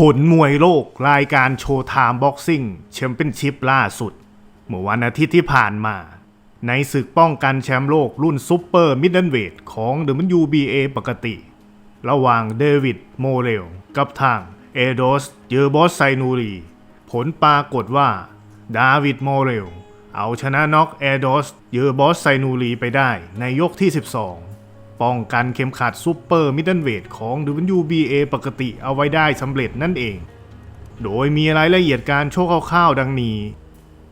ผลมวยโลกรายการโชว์ไทม์บ็อกซิ่งแชมเปี้ยนชิพล่าสุด เมื่อวันอาทิตย์ที่ผ่านมา ในศึกป้องกันแชมป์โลกรุ่นซุปเปอร์มิดเดิลเวทของ WBA ปกติ ระหว่างเดวิดโมเรล กับทางเอโดสเยอร์บอสไซนูรี ผลปรากฏว่า ดาวิดโมเรล เอาชนะน็อกเอโดสเยอร์บอสไซนูรีไปได้ในยกที่ 12 ป้องกันเข็มขัดซูเปอร์มิดเดิลเวทของ WBA ปกติเอาไว้ได้สำเร็จนั่นเอง โดยมีรายละเอียดการโชคคร่าวๆดังนี้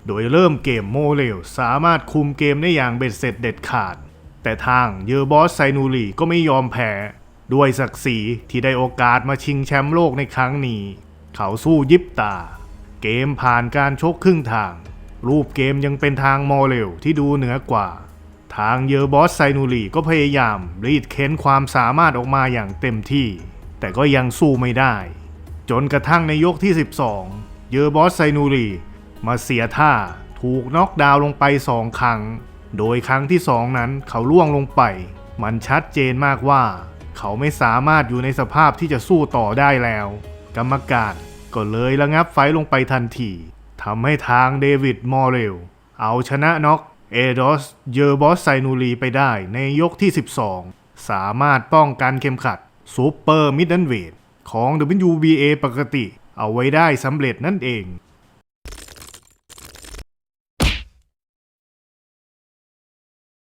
โดยเริ่มเกมโมเรลสามารถคุมเกมได้อย่างเบ็ดเสร็จเด็ดขาด แต่ทางเยอร์บอสไซนูรีก็ไม่ยอมแพ้ ด้วยศักดิ์ศรีที่ได้โอกาสมาชิงแชมป์โลกในครั้งนี้ เขาสู้ยิบตา เกมผ่านการชกครึ่งทาง รูปเกมยังเป็นทางโมเรลที่ดูเหนือกว่า ทางเยอร์บอสไซนูรีก็พยายามรีดเค้นความสามารถออกมาอย่างเต็มที่ แต่ก็ยังสู้ไม่ได้ จนกระทั่งในยกที่ 12 เยอร์บอสไซนูรีมาเสียท่าถูกน็อกดาวน์ลงไปสองครั้ง โดยครั้งที่สองนั้นเขาล่วงลงไป มันชัดเจนมากว่า เขาไม่สามารถอยู่ในสภาพที่จะสู้ต่อได้แล้ว กรรมการก็เลยระงับไฟลงไปทันทีทำให้ทางเดวิดมอเรลเอาชนะน็อก เอดอสเยอร์บอสไซนูรีไปได้ในยกที่ 12 สามารถป้องกันเข็มขัดซูเปอร์มิดเดิลเวทของ WBA ปกติเอาไว้ได้สำเร็จนั่นเอง